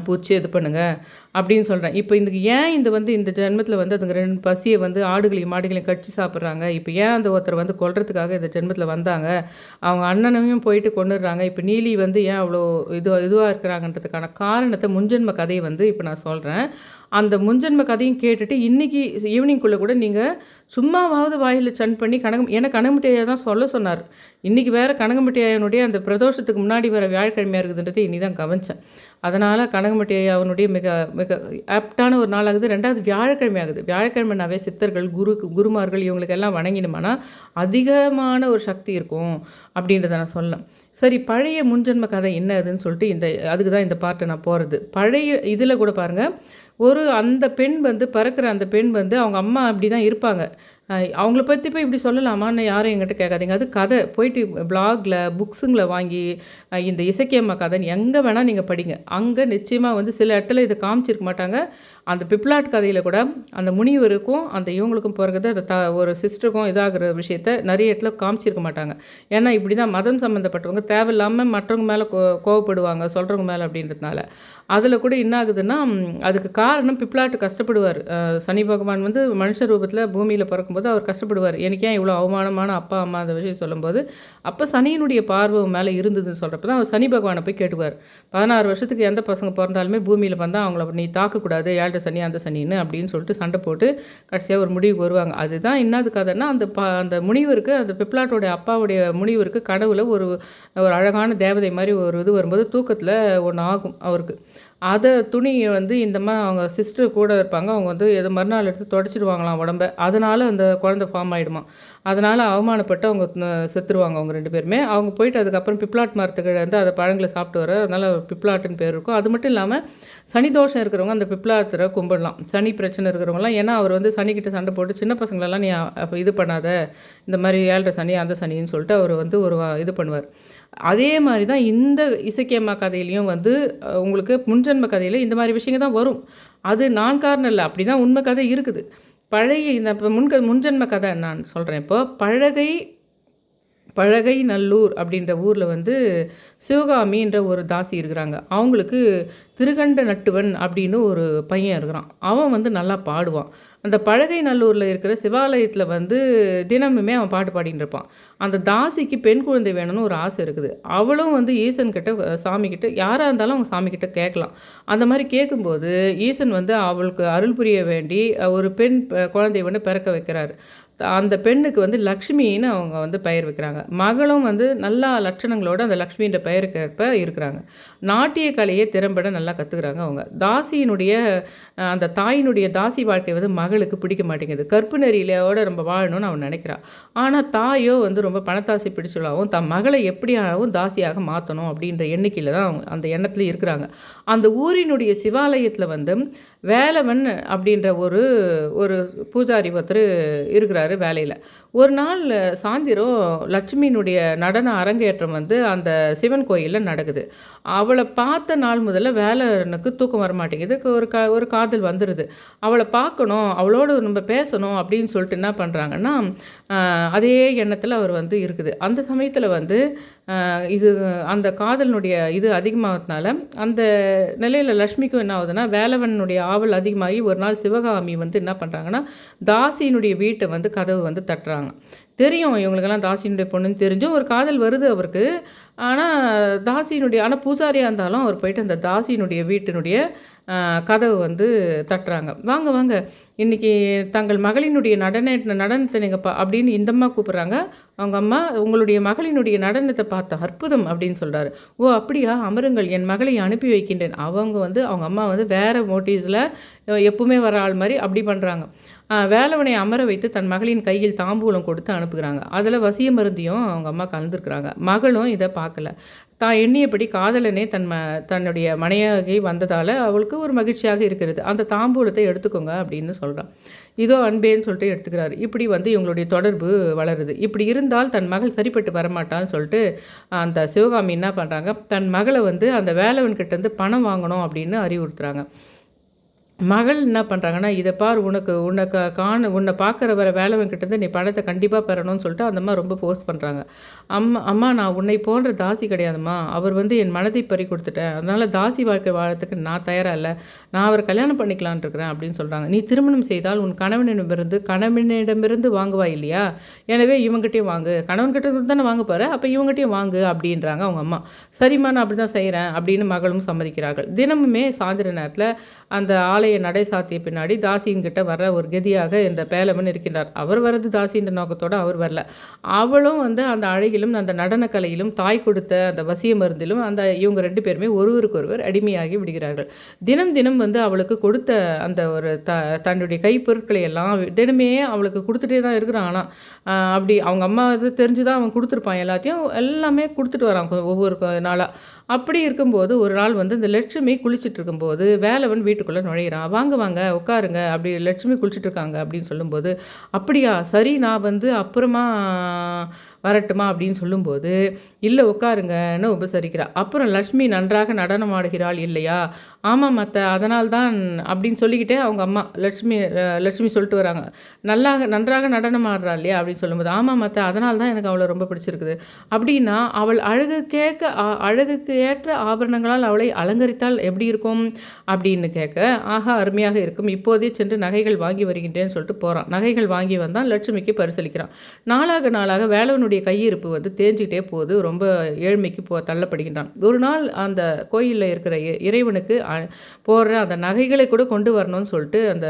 பூச்சி இது பண்ணுங்கள் அப்படின்னு சொல்கிறேன் இப்போ இந்த ஏன் இந்த வந்து இந்த ஜென்மத்தில் வந்து அதுங்க ரெண்டு பசியை வந்து ஆடுகளையும் மாடுகளையும் கடிச்சு சாப்பிட்றாங்க? இப்போ ஏன் அந்த ஒருத்தர் வந்து கொள்றதுக்காக இந்த ஜென்மத்தில் வந்தாங்க? அவங்க அண்ணனையும் போயிட்டு கொண்டுடுறாங்க. இப்போ நீலி வந்து ஏன் அவ்வளோ இது இதுவாக இருக்கிறாங்கன்றதுக்கான காரணத்தை முன்ஜென்ம கதையை வந்து இப்போ நான் சொல்கிறேன் அந்த முன்ஜென்ம கதையும் கேட்டுட்டு இன்றைக்கி ஈவினிங்குள்ளே கூட நீங்கள் சும்மாவாவது வாயில் சன் பண்ணி கனகம் ஏன்னா கனகமுட்டையை தான் சொல்ல சொன்னார். இன்றைக்கி வேறு கனகமுட்டையனுடைய அந்த பிரதோஷத்துக்கு முன்னாடி வர வியாழக்கிழமையாக இருக்குதுன்றதை இனி தான் கவனித்தேன் அதனால் கனகமுட்டி மிக மிக ஆப்டான ஒரு நாள் ஆகுது ரெண்டாவது வியாழக்கிழமை ஆகுது வியாழக்கிழமைனாவே சித்தர்கள் குரு குருமார்கள் இவங்களுக்கு எல்லாம் வணங்கினோம்னா அதிகமான ஒரு சக்தி இருக்கும் அப்படின்றத நான் சொல்லலாம் சரி பழைய முன்ஜென்ம கதை என்ன அதுன்னு சொல்லிட்டு இந்த அதுக்கு தான் இந்த பாட்டை நான் போகிறது பழைய இதில் கூட பாருங்கள் ஒரு அந்த பெண் வந்து பறக்கிற அந்த பெண் வந்து அவங்க அம்மா அப்படி தான் இருப்பாங்க. அவங்கள பற்றி போய் இப்படி சொல்லலாமான்னு யாரும் எங்கிட்ட கேட்காதீங்க. அது கதை. போயிட்டு பிளாகில் புக்ஸுங்களை வாங்கி இந்த இசக்கியம்மா கதைன்னு எங்கே வேணால் நீங்கள் படிங்க. அங்கே நிச்சயமாக வந்து சில இடத்துல இதை காமிச்சிருக்க மாட்டாங்க. அந்த பிப்லாட் கதையில் கூட அந்த முனிவருக்கும் அந்த இவங்களுக்கும் பிறகுது அந்த த ஒரு சிஸ்டருக்கும் இதாகிற விஷயத்த நிறைய இடத்துல காமிச்சிருக்க மாட்டாங்க. ஏன்னா இப்படி தான் மதம் சம்மந்தப்பட்டவங்க தேவையில்லாமல் மற்றவங்க மேலே கோ கோவப்படுவாங்க சொல்கிறவங்க மேலே அப்படின்றதுனால. அதில் கூட என்ன ஆகுதுன்னா அதுக்கு காரணம் பிப்லாட்டு கஷ்டப்படுவார். சனி பகவான் வந்து மனுஷ ரூபத்தில் பூமியில் பிறக்கும்போது அவர் கஷ்டப்படுவார். எனக்கு ஏன் இவ்வளோ அவமானமான அப்பா அம்மா அந்த விஷயம் சொல்லும்போது அப்போ சனியினுடைய பார்வை மேலே இருந்ததுன்னு சொல்கிறப்ப தான் அவர் சனி பகவானை போய் கேட்டுவார் பதினாறு வருஷத்துக்கு எந்த பசங்க பிறந்தாலுமே பூமியில் வந்தால் அவங்கள நீ தாக்கக்கூடாது சனி அந்த சனின்னு அப்படின்னு சொல்லிட்டு சண்டை போட்டு கடைசியாக ஒரு முடிவுக்கு வருவாங்க. அதுதான் என்னது கதைன்னா அந்த ப அந்த முனிவருக்கு அந்த பிப்லாட்டோடைய அப்பாவுடைய முனிவருக்கு கடவுளை ஒரு ஒரு அழகான தேவதை மாதிரி ஒரு இது வரும்போது தூக்கத்தில் ஒன்று ஆகும் அவருக்கு. அதை துணியை வந்து இந்த மாதிரி அவங்க சிஸ்டர் கூட இருப்பாங்க. அவங்க வந்து எது மறுநாள் எடுத்து தொடச்சிடுவாங்களாம் உடம்ப. அதனால் அந்த குழந்த ஃபார்ம் ஆகிடுமா அதனால் அவமானப்பட்டு அவங்க செத்துருவாங்க அவங்க ரெண்டு பேருமே. அவங்க போயிட்டு அதுக்கப்புறம் பிப்ளாட் மரத்துக்கிட்ட வந்து அதை பழங்களை சாப்பிட்டு வர அதனால் பிப்ளாட்டுன்னு பேர் இருக்கும். அது மட்டும் இல்லாமல் சனி தோஷம் இருக்கிறவங்க அந்த பிப்ளாத்தில் கும்பிடலாம். சனி பிரச்சனை இருக்கிறவங்களாம் ஏன்னா அவர் வந்து சனிக்கிட்ட சண்டை போட்டு சின்ன பசங்களெல்லாம் நீ இது பண்ணாத. இந்த மாதிரி ஏழரை சனி அந்த சனின்னு சொல்லிட்டு அவர் வந்து ஒரு இது பண்ணுவார். அதே மாதிரி தான் இந்த இசைக்கியம்மா கதையிலையும் வந்து உங்களுக்கு முன்ஜென்ம கதையில் இந்த மாதிரி விஷயங்கள் தான் வரும். அது நான் காரணம் இல்லை அப்படி தான் உண்மை கதை இருக்குது. பழைய இந்த இப்போ முன்க முன்ஜென்ம கதை நான் சொல்கிறேன் இப்போ. பழகை பழகை நல்லூர் அப்படின்ற ஊரில் வந்து சிவகாமின்ற ஒரு தாசி இருக்கிறாங்க. அவங்களுக்கு திருகண்ட நட்டுவன் அப்படின்னு ஒரு பையன் இருக்கிறான். அவன் வந்து நல்லா பாடுவான். அந்த பழகை நல்லூரில் இருக்கிற சிவாலயத்தில் வந்து தினமுமே அவன் பாட்டு பாடின்னு இருப்பான். அந்த தாசிக்கு பெண் குழந்தை வேணும்னு ஒரு ஆசை இருக்குது. அவளும் வந்து ஈசன் கிட்ட சாமி கிட்ட யாராக இருந்தாலும் அவங்க சாமி கிட்ட கேட்கலாம். அந்த மாதிரி கேட்கும்போது ஈசன் வந்து அவளுக்கு அருள் புரிய வேண்டி ஒரு பெண் குழந்தைய வந்து பிறக்க வைக்கிறாரு. அந்த பெண்ணுக்கு வந்து லக்ஷ்மின்னு அவங்க வந்து பெயர் வைக்கிறாங்க. மகளும் வந்து நல்லா லட்சணங்களோடு அந்த லக்ஷ்மின்ற பெயருக்கேற்ப இருக்கிறாங்க. நாட்டிய கலையை திறம்பட நல்லா கற்றுக்குறாங்க அவங்க. தாசியினுடைய அந்த தாயினுடைய தாசி வாழ்க்கை வந்து மகளுக்கு பிடிக்க மாட்டேங்குது. கற்பு நெறியிலோட ரொம்ப வாழணும்னு அவன் நினைக்கிறான் ஆனால் தாயோ வந்து ரொம்ப பணத்தாசி பிடிச்சலாகவும் தன் மகளை எப்படியாகவும் தாசியாக மாற்றணும் அப்படின்ற எண்ணிக்கையில் தான் அவங்க அந்த எண்ணத்தில் இருக்கிறாங்க. அந்த ஊரினுடைய சிவாலயத்தில் வந்து வேலவன் அப்படின்ற ஒரு ஒரு பூஜாரி ஒருத்தர் இருக்கிறாரு வேலையில். ஒரு நாள் சாயந்திரம் லட்சுமியினுடைய நடன அரங்கேற்றம் வந்து அந்த சிவன் கோயிலில் நடக்குது. அவளை பார்த்த நாள் முதல்ல வேலனுக்கு தூக்கம் வர மாட்டேங்குது ஒரு கா ஒரு காதல் வந்துடுது அவளை பார்க்கணும் அவளோடு நம்ம பேசணும் அப்படின்னு சொல்லிட்டு என்ன பண்ணுறாங்கன்னா அதே எண்ணத்தில் அவர் வந்து இருக்குது. அந்த சமயத்தில் வந்து இது அந்த காதலினுடைய இது அதிகமாகறதுனால அந்த நிலையில் லக்ஷ்மிக்கும் என்ன ஆகுதுன்னா வேலவனுடைய ஆவல் அதிகமாகி ஒரு நாள் சிவகாமி வந்து என்ன பண்ணுறாங்கன்னா தாசியினுடைய வீட்டை வந்து கதவு வந்து தட்டுறாங்க. தெரியும் இவங்களுக்கெல்லாம் தாசியினுடைய பொண்ணுன்னு தெரிஞ்சும் ஒரு காதல் வருது அவருக்கு. ஆனால் தாசியினுடைய ஆனால் பூசாரியாக இருந்தாலும் அவர் போயிட்டு அந்த தாசியினுடைய வீட்டினுடைய கதவு வந்து தட்டுறாங்க. வாங்க வாங்க. இன்றைக்கி தங்கள் மகளினுடைய நடன நடனத்தை நீங்கள் பா அப்படின்னு இந்த அம்மா கூப்பிட்றாங்க. அவங்க அம்மா உங்களுடைய மகளினுடைய நடனத்தை பார்த்த அற்புதம் அப்படின்னு சொல்கிறாரு ஓ அப்படியா? அமருங்கள். என் மகளை அனுப்பி வைக்கின்றேன். அவங்க வந்து அவங்க அம்மா வந்து வேறு மோட்டிவ்ஸில் எப்பவுமே வர ஆள் மாதிரி அப்படி பண்ணுறாங்க வேலவனை அமர வைத்து தன் மகளின் கையில் தாம்பூலம் கொடுத்து அனுப்புகிறாங்க. அதில் வசிய மருந்தியும் அவங்க அம்மா கலந்துருக்குறாங்க. மகளும் இதை பார்க்கல. தான் எண்ணியபடி காதலனே தன் ம தன்னுடைய மனையாகி வந்ததால் அவளுக்கு ஒரு மகிழ்ச்சியாக இருக்கிறது. அந்த தாம்பூலத்தை எடுத்துக்கோங்க அப்படின்னு சொல்கிறான் இதோ அன்பேன்னு சொல்லிட்டு எடுத்துக்கிறாரு. இப்படி வந்து இவங்களுடைய தொடர்பு வளருது. இப்படி இருந்தால் தன் மகள் சரிப்பட்டு வரமாட்டான்னு சொல்லிட்டு அந்த சிவகாமி என்ன பண்ணுறாங்க தன் மகளை வந்து அந்த வேலவன்கிட்டேருந்து பணம் வாங்கணும் அப்படின்னு அறிவுறுத்துகிறாங்க மகள் என்ன பண்ணுறாங்கன்னா இதை பார் உனக்கு உனக்கு காண உன்னை பார்க்குற வர வேலைவன்கிட்டேருந்து நீ பணத்தை கண்டிப்பாக பெறணும்னு சொல்லிட்டு அந்த அம்மா ரொம்ப ஃபோர்ஸ் பண்ணுறாங்க அம்மா அம்மா நான் உன்னை போன்ற தாசி கிடையாதும்மா. அவர் வந்து என் மனதை பறி கொடுத்துட்டேன். அதனால் தாசி வாழ்க்கை வாழறதுக்கு நான் தயாராக இல்லை. நான் அவரை கல்யாணம் பண்ணிக்கலான் இருக்கிறேன் அப்படின்னு சொல்கிறாங்க நீ திருமணம் செய்தால் உன் கணவனிடமிருந்து கணவனிடமிருந்து வாங்குவா இல்லையா? எனவே இவங்ககிட்டயும் வாங்கு. கணவன்கிட்ட தானே வாங்க போகிற அப்போ இவங்ககிட்டயும் வாங்கு அப்படின்றாங்க அவங்க அம்மா. சரிம்மா நான் அப்படி தான் செய்கிறேன் அப்படின்னு மகளும் சம்மதிக்கிறார்கள். தினமுமே சாயந்தர நேரத்தில் அந்த ஆலை ஆலய நடை சாத்திய பின்னாடி தாசின்கிட்ட வர ஒரு கதியாக இந்த பேலவன் இருக்கின்றார். அவர் வரது தாசின்ற நோக்கத்தோடு அவர் வரல. அவளும் வந்து அந்த அழகிலும் அந்த நடனக்கலையிலும் தாய் கொடுத்த அந்த வசிய மருந்திலும் அந்த இவங்க ரெண்டு பேருமே ஒருவருக்கொருவர் அடிமையாகி விடுகிறார்கள். தினம் தினம் வந்து அவளுக்கு கொடுத்த அந்த ஒரு த தன்னுடைய கைப்பொருட்களை எல்லாம் தினமே அவளுக்கு கொடுத்துட்டே தான் இருக்கிறான். ஆனால் அப்படி அவங்க அம்மா இது தெரிஞ்சு தான் அவன் கொடுத்துருப்பான் எல்லாத்தையும் எல்லாமே கொடுத்துட்டு வரான் ஒவ்வொரு நாளாக அப்படி இருக்கும்போது ஒரு நாள் வந்து இந்த லட்சுமி குளிச்சுட்டு இருக்கும்போது வேலவன் வீட்டுக்குள்ளே நுழையிறான். வாங்க வாங்க உட்காருங்க அப்படி லட்சுமி குளிச்சுட்டு இருக்காங்க அப்படின்னு சொல்லும்போது அப்படியா சரி நான் வந்து அப்புறமா வரட்டுமா? அப்படின்னு சொல்லும்போது இல்லை உட்காருங்கன்னு உபசரிக்கிறா. அப்புறம் லக்ஷ்மி நன்றாக நடனம் ஆடுகிறாள் இல்லையா? ஆமாம் மற்ற அதனால்தான் அப்படின்னு சொல்லிக்கிட்டே அவங்க அம்மா லட்சுமி லட்சுமி சொல்லிட்டு வராங்க. நல்லா நன்றாக நடனம் ஆடுறா இல்லையா அப்படின்னு சொல்லும்போது ஆமாம் மற்ற அதனால் தான் எனக்கு அவளை ரொம்ப பிடிச்சிருக்குது. அப்படின்னா அவள் அழகு கேட்க அழகுக்கு ஏற்ற ஆபரணங்களால் அவளை அலங்கரித்தால் எப்படி இருக்கும்? அப்படின்னு கேட்க ஆஹா அருமையாக இருக்கும். இப்போதே சென்று நகைகள் வாங்கி வருகின்றேன்னு சொல்லிட்டு போகிறான் நகைகள் வாங்கி வந்தால் லட்சுமிக்கு பரிசளிக்கிறான். நாளாக நாளாக வேலவனுடைய கையிருப்பு வந்து தேஞ்சிக்கிட்டே போகுது. ரொம்ப ஏழ்மைக்கு போ தள்ளப்படுகின்றான். ஒரு நாள் அந்த கோயிலில் இருக்கிற இறைவனுக்கு போடுற அந்த நகைகளை கூட கொண்டு வரணும்னு சொல்லிட்டு அந்த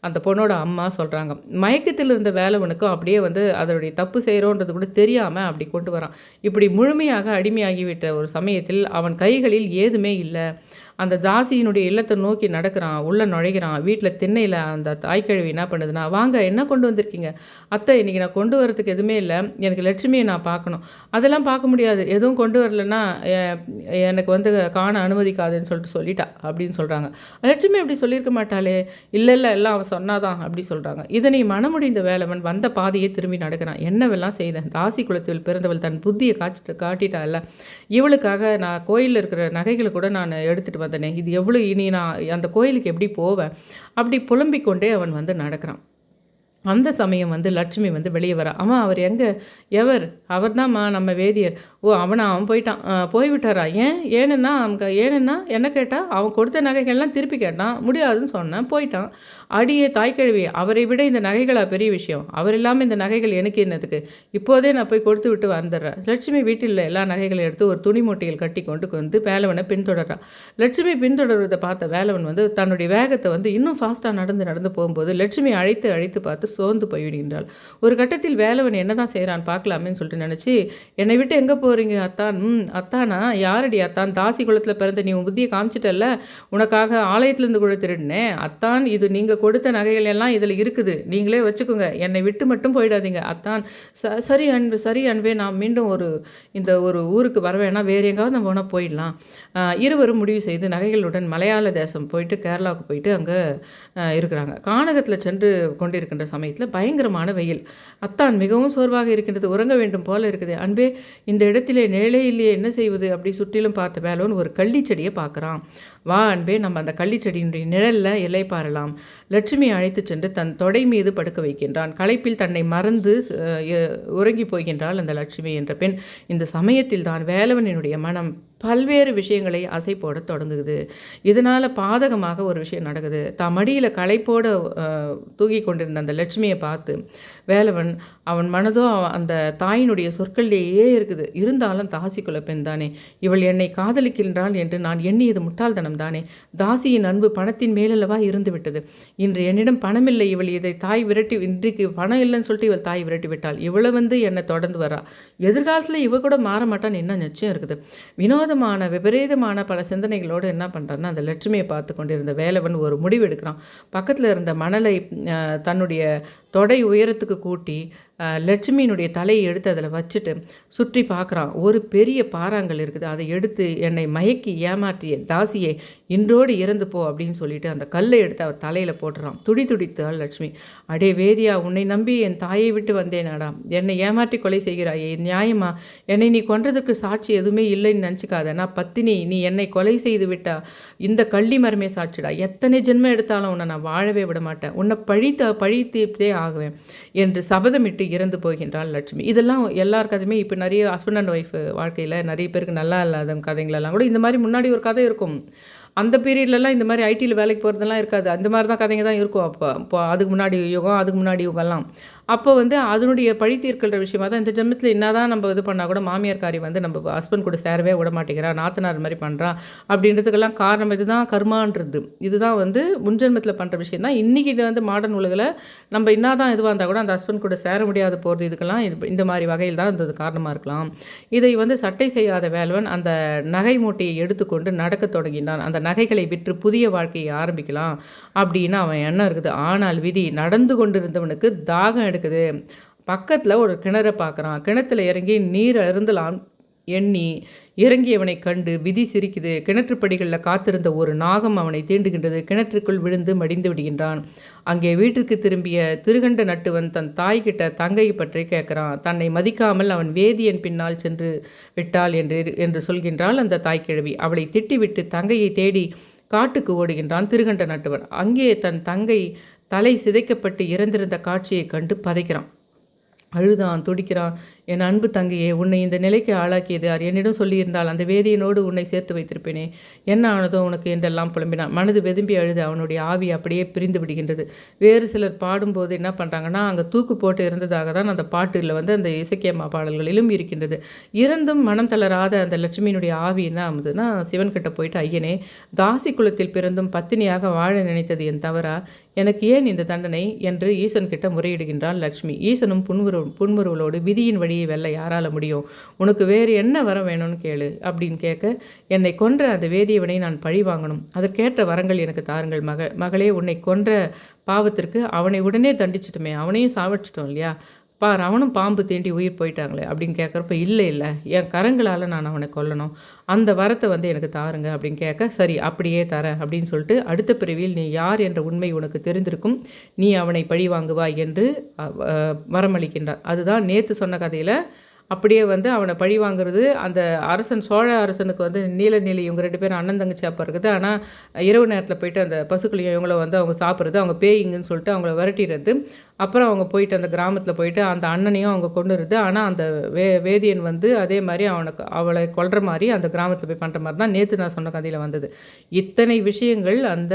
அந்த பொண்ணோட அம்மா சொல்கிறாங்க மயக்கத்தில் இருந்த வேலவனுக்கும் அப்படியே வந்து அதனுடைய தப்பு செய்கிறோன்றது கூட தெரியாமல் அப்படி கொண்டு வரான். இப்படி முழுமையாக அடிமையாகிவிட்ட ஒரு சமயத்தில் அவன் கைகளில் ஏதுமே இல்லை. அந்த தாசியினுடைய இல்லத்தை நோக்கி நடக்கிறான் உள்ளே நுழைகிறான் வீட்டில் திண்ணையில் அந்த தாய்க்கழுவி என்ன பண்ணுதுன்னா வாங்க என்ன கொண்டு வந்திருக்கீங்க? அத்தை இன்றைக்கி நான் கொண்டு வரதுக்கு எதுவுமே இல்லை. எனக்கு லட்சுமியை நான் பார்க்கணும். அதெல்லாம் பார்க்க முடியாது. எதுவும் கொண்டு வரலன்னா எனக்கு வந்து காண அனுமதிக்காதுன்னு சொல்லிட்டு சொல்லிட்டா அப்படின்னு சொல்கிறாங்க லட்சுமி அப்படி சொல்லியிருக்க மாட்டாளே. இல்லை இல்லை எல்லாம் அவன் சொன்னாதான் அப்படி சொல்கிறாங்க இதனை மனமுடிந்த வேலவன் வந்த பாதையை திரும்பி நடக்கிறான். என்னவெல்லாம் செய்தேன் தாசி குலத்தில் பிறந்தவள் தன் புத்தியை காய்ச்சிட்டு காட்டிட்டால இவளுக்காக நான் கோயிலில் இருக்கிற நகைகளை கூட நான் எடுத்துகிட்டு வந்தேனே. இது எவ்வளோ இனி நான் அந்த கோயிலுக்கு எப்படி போவேன்? அப்படி புலம்பிக்கொண்டே அவன் வந்து நடக்கிறான். அந்த சமயம் வந்து லட்சுமி வந்து வெளியே வரா. அவன் அவர் எங்கே? எவர்? அவர் தான்மா நம்ம வேதியர். ஓ அவனா? அவன் போயிட்டான். போய்விட்டாரா? ஏன்? ஏனுன்னா அவங்க ஏனுன்னா என்ன கேட்டால் அவன் கொடுத்த நகைகள்லாம் திருப்பி கேட்டான். முடியாதுன்னு சொன்னேன். போயிட்டான். அடியே தாய்க்கிழவி அவரை விட இந்த நகைகளா பெரிய விஷயம். அவர் இல்லாமல் இந்த நகைகள் எனக்கு என்னதுக்கு? இப்போதே நான் போய் கொடுத்து விட்டு வந்துடுறேன். லட்சுமி வீட்டில் எல்லா நகைகளையும் எடுத்து ஒரு துணி மூட்டையில் கட்டி கொண்டு வந்து வேலவனை பின்தொடர்றான் லட்சுமி பின்தொடர்வதை பார்த்த வேலவன் வந்து தன்னுடைய வேகத்தை வந்து இன்னும் ஃபாஸ்ட்டாக நடந்து நடந்து போகும்போது லட்சுமி அழைத்து அழைத்து பார்த்து சோர்ந்து போய்விடுகின்றாள் ஒரு கட்டத்தில் வேலவன் என்ன தான் செய்கிறான் பார்க்கலாமேன்னு சொல்லிட்டு நினச்சி என்னை விட்டு எங்கே போகிறீங்க அத்தான்? ம் அத்தானா? யாரடி அத்தான்? தாசி குளத்தில் பிறந்த நீ உன் புத்தியை காமிச்சிட்டல்ல? உனக்காக ஆலயத்திலேருந்து கூட திருடினேன். அத்தான் இது நீங்கள் கொடுத்த நகைகள் எல்லாம் இதில் இருக்குது. நீங்களே வச்சுக்கோங்க. என்னை விட்டு மட்டும் போயிடாதீங்க. அத்தான் ச சரி அன்பு சரி அன்பே நான் மீண்டும் ஒரு இந்த ஒரு ஊருக்கு வர வேணாம். வேறு எங்காவது நம்ம வேணால் போயிடலாம். இருவரும் முடிவு செய்து நகைகளுடன் மலையாள தேசம் போயிட்டு கேரளாவுக்கு போயிட்டு அங்கே இருக்கிறாங்க. கானகத்தில் சென்று கொண்டிருக்கின்ற சமயத்தில் பயங்கரமான வெயில். அத்தான் மிகவும் சோர்வாக இருக்கின்றது. உறங்க வேண்டும் போல இருக்குது. அன்பே இந்த இடத்திலே நிழலே இல்லையே என்ன செய்வது? அப்படி சுற்றிலும் பார்த்த வேலோன் ஒரு கள்ளிச்செடியை பார்க்குறான். வா அன்பே நம்ம அந்த கள்ளிச்செடியினுடைய நிழலில் இலை பாரலாம். லட்சுமி அழைத்து சென்று தன் தொடை மீது படுக்க வைக்கின்றான். களைப்பில் தன்னை மறந்து உறங்கி போகின்றாள் அந்த லட்சுமி என்ற பெண். இந்த சமயத்தில் தான் வேலவனினுடைய மனம் பல்வேறு விஷயங்களை அசை போட தொடங்குது. இதனால் பாதகமாக ஒரு விஷயம் நடக்குது. தான் மடியில் களைப்போட தூக்கி கொண்டிருந்த அந்த லட்சுமியை பார்த்து வேலவன் அவன் மனதோ அந்த தாயினுடைய சொற்களிலேயே இருக்குது. இருந்தாலும் தாசிக்குள்ள பெண் தானே. இவள் என்னை காதலிக்கின்றாள் என்று நான் எண்ணியது முட்டாள்தனம் தானே. தாசியின் அன்பு பணத்தின் மேலல்லவா இருந்து விட்டது. இன்று என்னிடம் பணமில்லை. இவள் இதை தாய் விரட்டி இன்றைக்கு பணம் இல்லைன்னு சொல்லிட்டு இவள் தாய் விரட்டி விட்டாள். இவளை வந்து என்னை தொடர்ந்து வரா. எதிர்காலத்தில் இவ கூட மாற மாட்டான்னு என்ன நிச்சயம் இருக்குது? வினோதமான விபரீதமான பல சிந்தனைகளோடு என்ன பண்ணுறான்னா அந்த லட்சுமியை பார்த்து கொண்டிருந்த வேலவன் ஒரு முடிவு எடுக்கிறான். பக்கத்தில் இருந்த மணலை தன்னுடைய தொடை உயரத்துக்கு கூட்டி லட்சுமியினுடைய தலையை எடுத்து அதில் வச்சுட்டு சுற்றி பார்க்குறான் ஒரு பெரிய பாறாங்கல் இருக்குது. அதை எடுத்து என்னை மயக்கி ஏமாற்றிய தாசியை இன்றோடு இறந்து போ அப்படின்னு சொல்லிட்டு அந்த கல்லை எடுத்து அவர் தலையில் போட்டுறான். துடி துடித்தாள் லட்சுமி. அடே வேதியா உன்னை நம்பி என் தாயை விட்டு வந்தேனாடா. என்னை ஏமாற்றி கொலை செய்கிறாயே. நியாயமா? என்னை நீ கொன்றதுக்கு சாட்சி எதுவுமே இல்லைன்னு நினச்சிக்காத. நான் பத்தினி நீ என்னை கொலை செய்து விட்டா இந்த கள்ளி மரமே சாட்சிடா. எத்தனை ஜென்மம் எடுத்தாலும் உன்னை நான் வாழவே விட மாட்டேன். உன்னை பழித்த பழி தீர்த்தே ஆகுவேன் என்று சபதமிட்டு இறந்து போகின்றாள் லட்சுமி. இதெல்லாம் எல்லார் கதையுமே இப்போ நிறைய ஹஸ்பண்ட் அண்ட் ஒய்ஃப் வாழ்க்கையில் நிறைய பேருக்கு நல்லா இல்லாத கதைங்களெல்லாம் கூட இந்த மாதிரி முன்னாடி ஒரு கதை இருக்கும். அந்த பீரியட்லலாம் இந்த மாதிரி ஐடியில் வேலைக்கு போகிறதெல்லாம் இருக்காது. அந்த மாதிரி தான் கதைங்க தான் இருக்கும். அப்போ இப்போ அதுக்கு முன்னாடி யுகம் அதுக்கு முன்னாடி யுகம்லாம். அப்போ வந்து அதனுடைய பழி தீர்க்கிற விஷயமா தான் இந்த ஜென்மத்தில் என்னதான் நம்ம இது பண்ணால் கூட மாமியார்காரி வந்து நம்ம ஹஸ்பண்ட் கூட சேரவே விட மாட்டேங்கிறா நாத்தனார் மாதிரி பண்ணுறான் அப்படின்றதுக்கெல்லாம் காரணம் இதுதான் கர்மான்றது. இதுதான் வந்து முன்ஜென்மத்தில் பண்ணுற விஷயம் தான். இன்றைக்கி வந்து மாடர்ன் உலகில் நம்ம என்னதான் இதுவாக இருந்தால் கூட அந்த ஹஸ்பண்ட் கூட சேர முடியாது போகிறது இதுக்கெல்லாம் இந்த மாதிரி வகையில் தான் இருந்தது காரணமாக இருக்கலாம். இதை வந்து சட்டை செய்யாத வேல்வன் அந்த நகை மூட்டையை எடுத்துக்கொண்டு நடக்க தொடங்கினான். அந்த நகைகளை விற்று புதிய வாழ்க்கையை ஆரம்பிக்கலாம் அப்படின்னு அவன் எண்ணம் இருக்குது. ஆனால் விதி நடந்து கொண்டிருந்தவனுக்கு தாகம் எடுக்க எடுக்குது பக்கத்தில் ஒரு கிணறை பார்க்குறான் கிணத்துல இறங்கி நீர் அருந்தலாம் எண்ணி இறங்கியவனை கண்டு விதி சிரிக்குது. கிணற்றுப்படிகளில் காத்திருந்த ஒரு நாகம் அவனை தீண்டுகின்றது. கிணற்றுக்குள் விழுந்து மடிந்து விடுகின்றான். அங்கே வீட்டிற்கு திரும்பிய திருகண்ட நட்டுவன் தன் தாய்கிட்ட தங்கை பற்றி கேட்குறான் தன்னை மதிக்காமல் அவன் வேதியன் பின்னால் சென்று விட்டாள் என்று என்று சொல்கின்றாள் அந்த தாய்க்கிழவி அவளை திட்டிவிட்டு தங்கையை தேடி காட்டுக்கு ஓடுகின்றான் திருகண்ட நட்டுவன். அங்கே தன் தங்கை தலை சிதைக்கப்பட்டு இறந்திருந்த காட்சியைக் கண்டு பதைக்கிறான். அழுதான் துடிக்கிறான். என் அன்பு தங்கையே உன்னை இந்த நிலைக்கு ஆளாக்கியது யார்? என்னிடம் சொல்லியிருந்தால் அந்த வேதியனோடு உன்னை சேர்த்து வைத்திருப்பேனே. என்ன ஆனதோ உனக்கு என்றெல்லாம் புலம்பினான். மனது வெதும்பி அழுது அவனுடைய ஆவி அப்படியே பிரிந்து விடுகின்றது. வேறு சிலர் பாடும்போது என்ன பண்ணுறாங்கன்னா அங்கே தூக்கு போட்டு இருந்ததாக தான் அந்த பாட்டில் வந்து அந்த இசக்கியம்மா பாடல்களிலும் இருக்கின்றது. இறந்தும் மனம் தளராத அந்த லட்சுமியினுடைய ஆவி என்ன ஆகுதுன்னா சிவன் கிட்ட போயிட்டு ஐயனே தாசி குலத்தில் பிறந்தும் பத்தினியாக வாழ நினைத்தது என் தவறா? எனக்கு ஏன் இந்த தண்டனை? என்று ஈசன் கிட்ட முறையிடுகின்றாள் லட்சுமி. ஈசனும் புன்முரு புன்முருவலோடு விதியின் வழியை வெல்ல யாரால முடியும்? உனக்கு வேறு என்ன வரம் வேணும்னு கேளு அப்படின்னு கேட்க என்னை கொன்ற அந்த வேதியவனை நான் பழி வாங்கணும். அதற்கேற்ற வரங்கள் எனக்கு தாருங்கள் மக மகளே உன்னை கொன்ற பாவத்திற்கு அவனை உடனே தண்டிச்சிட்டுமே அவனையும் சாவடிச்சிட்டோம் இல்லையா? பார் அவனும் பாம்பு தீண்டி உயிர் போயிட்டாங்களே அப்படின்னு கேட்குறப்ப இல்லை இல்லை என் கரங்களால் நான் அவனை கொல்லணும். அந்த வரத்தை வந்து எனக்கு தாருங்க அப்படின்னு கேட்க சரி அப்படியே தரேன் அப்படின்னு சொல்லிட்டு அடுத்த பிறவியில் நீ யார் என்ற உண்மை உனக்கு தெரிந்திருக்கும். நீ அவனை பழி வாங்குவாய் என்று வரமளிக்கின்றார். அதுதான் நேற்று சொன்ன கதையில் அப்படியே வந்து அவனை பழி வாங்குறது அந்த அரசன் சோழ அரசனுக்கு வந்து நீலநிலை இவங்க ரெண்டு பேரும் அண்ணன் தங்கச்சி அப்போ இருக்குது. ஆனால் இரவு நேரத்தில் போயிட்டு அந்த பசுக்களையும் இவங்கள வந்து அவங்க சாப்பிட்றது அவங்க பேயிங்கன்னு சொல்லிட்டு அவங்கள விரட்டிடுறது. அப்புறம் அவங்க போயிட்டு அந்த கிராமத்தில் போயிட்டு அந்த அண்ணனையும் அவங்க கொண்டு வருது. ஆனால் அந்த வே வேதியன் வந்து அதே மாதிரி அவனுக்கு அவளை கொல்ற மாதிரி அந்த கிராமத்தில் போய் பண்ணுற மாதிரி தான் நேற்று நான் சொன்ன கதையில் வந்தது. இத்தனை விஷயங்கள் அந்த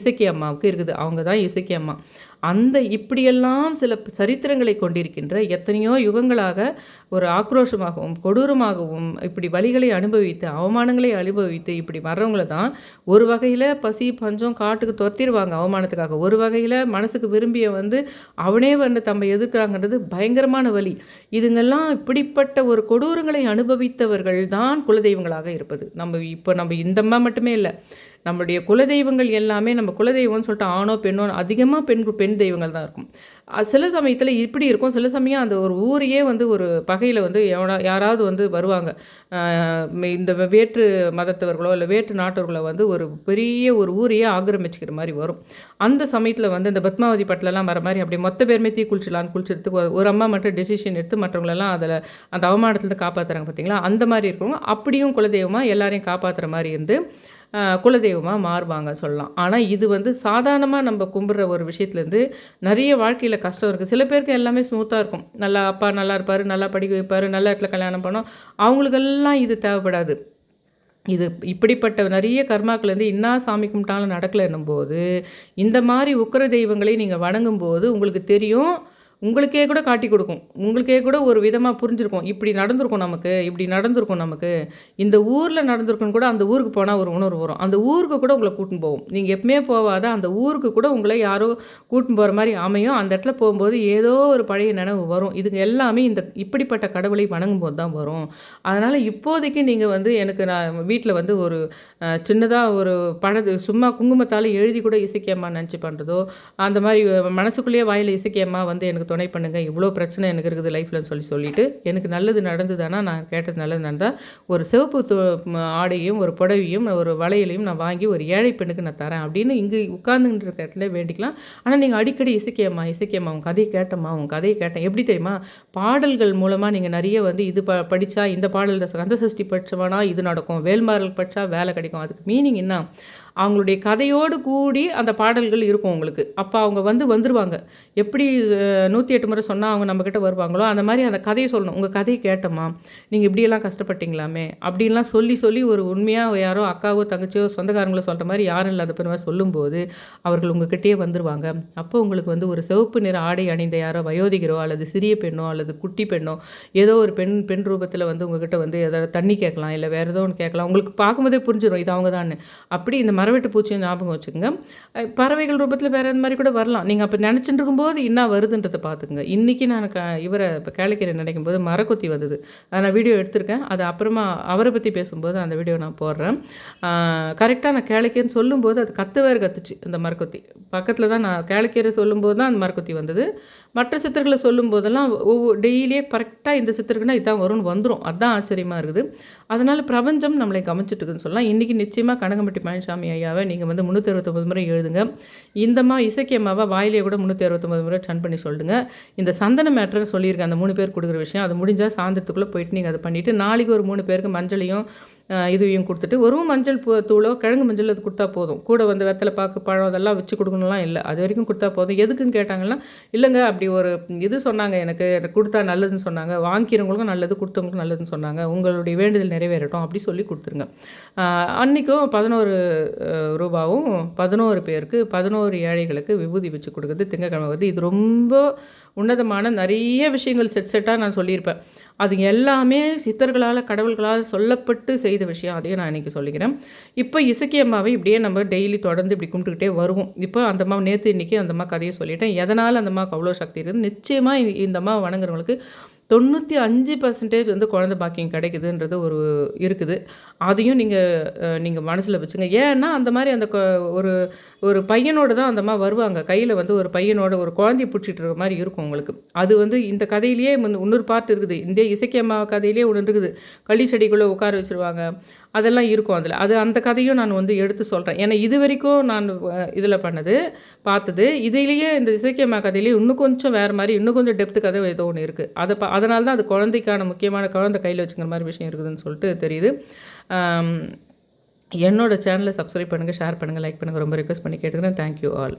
இசக்கி அம்மாவுக்கு இருக்குது. அவங்க தான் இசக்கி அம்மா. அந்த இப்படியெல்லாம் சில சரித்திரங்களை கொண்டிருக்கின்ற எத்தனையோ யுகங்களாக ஒரு ஆக்ரோஷமாகவும் கொடூரமாகவும் இப்படி வலிகளை அனுபவித்து அவமானங்களை அனுபவித்து இப்படி வர்றவங்கள தான் ஒரு வகையில் பசி பஞ்சம் காட்டுக்கு துரத்திடுவாங்க அவமானத்துக்காக. ஒரு வகையில் மனசுக்கு விரும்பிய வந்து அவனே வந்து தம்மை எதிர்க்கிறாங்கன்றது பயங்கரமான வலி. இதுங்கெல்லாம் இப்படிப்பட்ட ஒரு கொடூரங்களை அனுபவித்தவர்கள் தான் குலதெய்வங்களாக இருப்பது. நம்ம இப்போ நம்ம இந்தம்மா மட்டுமே இல்லை. நம்மளுடைய குலதெய்வங்கள் எல்லாமே நம்ம குலதெய்வம்னு சொல்லிட்டு ஆணோ பெண்ணோ அதிகமாக பெண் பெண் தெய்வங்கள் தான் இருக்கும். சில சமயத்தில் இப்படி இருக்கும். சில சமயம் அந்த ஒரு ஊரையே வந்து ஒரு பகையில் வந்து எவனா யாராவது வந்து வருவாங்க. இந்த வேற்று மதத்தவர்களோ இல்லை வேற்று நாட்டவர்களோ வந்து ஒரு பெரிய ஒரு ஊரையே ஆக்கிரமிச்சிக்கிற மாதிரி வரும். அந்த சமயத்தில் வந்து இந்த பத்மாவதி பட்டிலலாம் வர மாதிரி அப்படியே மொத்த பேருமே தீ குளிச்சிடலான்னு குளிச்சதுக்கு ஒரு அம்மா மட்டும் டெசிஷன் எடுத்து மற்றவங்களெல்லாம் அதில் அந்த அவமானத்துலேருந்து காப்பாற்றுறாங்க பார்த்தீங்களா அந்த மாதிரி இருக்கவங்க அப்படியும் குலதெய்வமாக எல்லாரையும் காப்பாற்றுற மாதிரி இருந்து குலதெய்வமாக மாறுவாங்க சொல்லலாம். ஆனால் இது வந்து சாதாரணமாக நம்ம கும்பிட்ற ஒரு விஷயத்துலேருந்து நிறைய வாழ்க்கையில் கஷ்டம் இருக்குது சில பேருக்கு எல்லாமே ஸ்மூத்தாக இருக்கும். நல்லா அப்பா நல்லா இருப்பார் நல்லா படிக்க வைப்பார் நல்ல இடத்துல கல்யாணம் பண்ணோம். அவங்களுக்கெல்லாம் இது தேவைப்படாது. இது இப்படிப்பட்ட நிறைய கர்மாக்கள்லேருந்து இன்னா சாமி கும்பிட்டாலும் நடக்கலைன்னும் போது இந்த மாதிரி உக்கர தெய்வங்களை நீங்கள் வணங்கும் போது உங்களுக்கு தெரியும் உங்களுக்கே கூட காட்டி கொடுக்கும். உங்களுக்கே கூட ஒரு விதமாக புரிஞ்சிருக்கும். இப்படி நடந்திருக்கும் நமக்கு இப்படி நடந்திருக்கும் நமக்கு. இந்த ஊரில் நடந்திருக்குன்னு கூட அந்த ஊருக்கு போனால் ஒரு உணர்வு வரும். அந்த ஊருக்கு கூட உங்களை கூட்டின்னு போவோம் நீங்கள் எப்பவுமே போகாத அந்த ஊருக்கு கூட உங்களை யாரோ கூட்டின்னு போகிற மாதிரி அமையும். அந்த இடத்துல போகும்போது ஏதோ ஒரு பழைய நினைவு வரும். இதுங்க எல்லாமே இந்த இப்படிப்பட்ட கடவுளை வணங்கும் போது தான் வரும். அதனால் இப்போதைக்கு நீங்கள் வந்து எனக்கு நான் வீட்டில் வந்து ஒரு சின்னதாக ஒரு பழது சும்மா குங்குமத்தால் எழுதி கூட இசைக்கியம்மா நினச்சி பண்ணுறதோ அந்த மாதிரி மனசுக்குள்ளேயே வாயில் இசைக்கியம்மா வந்து எனக்கு துணை பண்ணுங்கள் இவ்வளோ பிரச்சனை எனக்கு இருக்குது லைஃப்லன்னு சொல்லி சொல்லிவிட்டு எனக்கு நல்லது நடந்ததுன்னா நான் கேட்டது நல்லது நடந்தால் ஒரு சிவப்பு ஆடையும் ஒரு புடவையும் ஒரு வளையலையும் நான் வாங்கி ஒரு ஏழை பெண்ணுக்கு நான் தரேன். அப்படின்னு இங்கே உட்கார்ந்துன்ற இடத்துல வேண்டிக்கலாம். ஆனால் நீங்கள் அடிக்கடி இசைக்கியம்மா இசைக்கியம்மா உன் கதையை கேட்டம்மா உன் கதையை கேட்டேன். எப்படி தெரியுமா? பாடல்கள் மூலமாக நீங்கள் நிறைய வந்து இது ப படித்தா இந்த பாடல் கந்த சஷ்டி படித்தவனா இது நடக்கும். வேல்மாரல் படித்தா வேலை கிடைக்கும். அதுக்கு மீனிங் என்ன? அவங்களுடைய கதையோடு கூடி அந்த பாடல்கள் இருக்கும் உங்களுக்கு. அப்போ அவங்க வந்து வந்துடுவாங்க எப்படி நூற்றி எட்டு முறை சொன்னால் அவங்க நம்மக்கிட்ட வருவாங்களோ அந்த மாதிரி அந்த கதையை சொல்லணும். உங்கள் கதையை கேட்டோமா நீங்கள் இப்படியெல்லாம் கஷ்டப்பட்டீங்களாமே? அப்படின்லாம் சொல்லி சொல்லி ஒரு உண்மையாக யாரோ அக்காவோ தங்கச்சியோ சொந்தக்காரங்களோ சொல்கிற மாதிரி யாரும் இல்லாத பெருமை சொல்லும்போது அவர்கள் உங்ககிட்டயே வந்துடுவாங்க அப்போ உங்களுக்கு வந்து ஒரு சிவப்பு நிற ஆடை அணிந்த யாரோ வயோதிகரோ அல்லது சிறிய பெண்ணோ அல்லது குட்டி பெண்ணோ ஏதோ ஒரு பெண் பெண் ரூபத்தில் வந்து உங்ககிட்ட வந்து ஏதாவது தண்ணி கேட்கலாம் இல்லை வேறு ஏதோ ஒன்று கேட்கலாம். உங்களுக்கு பார்க்கும்போதே புரிஞ்சிடும் இது அவங்க தான் அப்படி இந்த மரவெட்டு பூச்சி ஞாபகம் வச்சுக்கோங்க. பறவைகள் ரூபத்தில் வேறு எந்த மாதிரி கூட வரலாம். நீங்கள் அப்போ நினச்சிட்டு இருக்கும்போது என்ன வருதுன்றதை பார்த்துக்குங்க. இன்றைக்கி நான் க இவரை இப்போ கேளிக்கரை நினைக்கும் போது மரக்குத்தி வந்தது அதை நான் வீடியோ எடுத்திருக்கேன். அது அப்புறமா அவரை பற்றி பேசும்போது அந்த வீடியோ நான் போடுறேன். கரெக்டாக நான் கேளிக்கைன்னு சொல்லும்போது அது கத்து வேறு கத்துச்சு அந்த மரக்குத்தி. பக்கத்தில் தான் நான் கேளிக்கரை சொல்லும்போது தான் அந்த மரக்குத்தி வந்தது. மற்ற சித்தர்களை சொல்லும் போதெல்லாம் ஒவ்வொரு டெய்லியே கரெக்டாக இந்த சித்தருக்குன்னா இதான் வரும்னு வந்துடும் அதுதான் ஆச்சரியமாக இருக்குது. அதனால் பிரபஞ்சம் நம்மளை கவனிச்சிட்டு இருக்குன்னு சொல்லலாம். இன்றைக்கி நிச்சயமாக கனகம்பட்டி பழனிசாமி ஐயாவை நீங்கள் வந்து முந்நூற்றி அறுபத்தொம்பது முறை எழுதுங்க. இந்தம்மா இசைக்கு அம்மாவை வாயிலே கூட முந்நூற்றி அறுபத்தொம்பது முறை சன் பண்ணி சொல்லுங்க. இந்த சந்தன மேட்ருன்னு சொல்லியிருக்கேன் அந்த மூணு பேர் கொடுக்குற விஷயம். அது முடிஞ்சால் சாயந்தரத்துக்குள்ளே போயிட்டு நீங்கள் அதை பண்ணிவிட்டு நாளைக்கு ஒரு மூணு பேருக்கு மஞ்சளையும் இதுவையும் கொடுத்துட்டு வெறும் மஞ்சள் பூ தூளோ கிழங்கு மஞ்சள் அது கொடுத்தா போதும். கூட வந்து வெத்தலை பாக்கு பழம் அதெல்லாம் வச்சு கொடுக்கணும்லாம் இல்லை. அது வரைக்கும் கொடுத்தா போதும். எதுக்குன்னு கேட்டாங்கன்னா இல்லைங்க அப்படி ஒரு இது சொன்னாங்க எனக்கு. கொடுத்தா நல்லதுன்னு சொன்னாங்க. வாங்கிக்கிறவங்களுக்கும் நல்லது கொடுத்தவங்களுக்கும் நல்லதுன்னு சொன்னாங்க. உங்களுடைய வேண்டுதல் நிறைவேறட்டும். அப்படி சொல்லி கொடுத்துருங்க. அன்றைக்கும் பதினோரு ரூபாவும் பதினோரு பேருக்கு பதினோரு ஏழைகளுக்கு விபூதி வச்சு கொடுக்குறது திங்கக்கிழமை வந்து. இது ரொம்ப உன்னதமான நிறைய விஷயங்கள் செட் செட்டாக நான் சொல்லியிருப்பேன். அது எல்லாமே சித்தர்களால் கடவுள்களால் சொல்லப்பட்டு செய்த விஷயம். அதையும் நான் இன்றைக்கி சொல்லிக்கிறேன். இப்போ இசக்கி அம்மாவை இப்படியே நம்ம டெய்லி தொடர்ந்து இப்படி கும்பிட்டுக்கிட்டே வருவோம். இப்போ அந்த அம்மா நேற்று இன்றைக்கி அந்த அம்மா கதையை சொல்லிட்டேன். எதனால் அந்த அம்மாவுக்கு அவ்வளோ சக்தி இருக்குது? நிச்சயமாக இந்த அம்மா வணங்குறவங்களுக்கு தொண்ணூற்றி அஞ்சு பர்சன்டேஜ் வந்து குழந்த பாக்கியம் கிடைக்குதுன்றது ஒரு இருக்குது. அதையும் நீங்கள் நீங்கள் மனசில் வச்சுங்க ஏன்னா அந்த மாதிரி அந்த ஒரு ஒரு பையனோடு தான் அந்த மாதிரி வருவாங்க. கையில் வந்து ஒரு பையனோட ஒரு குழந்தைய பிடிச்சிட்டு இருக்க மாதிரி இருக்கும் உங்களுக்கு. அது வந்து இந்த கதையிலேயே வந்து இன்னொரு பார்ட் இருக்குது. இந்த இசைக்கியம்மா கதையிலேயே ஒன்று இருக்குது. கள்ளி செடிக்குள்ளே உட்கார வச்சுருவாங்க. அதெல்லாம் இருக்கும் அதில். அது அந்த கதையும் நான் வந்து எடுத்து சொல்கிறேன் ஏன்னா இது வரைக்கும் நான் இதில் பண்ணது பார்த்தது. இதிலேயே இந்த இசைக்கியம்மா கதையிலேயே இன்னும் கொஞ்சம் வேறு மாதிரி இன்னும் கொஞ்சம் டெப்த்து கதை ஏதோ ஒன்று இருக்குது அதை ப அதனால தான் அது குழந்தைக்கான முக்கியமான குழந்தை கையில் வச்சுக்கிற மாதிரி விஷயம் இருக்குதுன்னு சொல்லிட்டு தெரியுது. என்னோடய சேனலை சப்ஸ்கிரைப் பண்ணுங்கள் ஷேர் பண்ணுங்கள் லைக் பண்ணுங்கள் ரொம்ப ரிக்வஸ்ட் பண்ணி கேட்டுக்கிறேன். Thank you all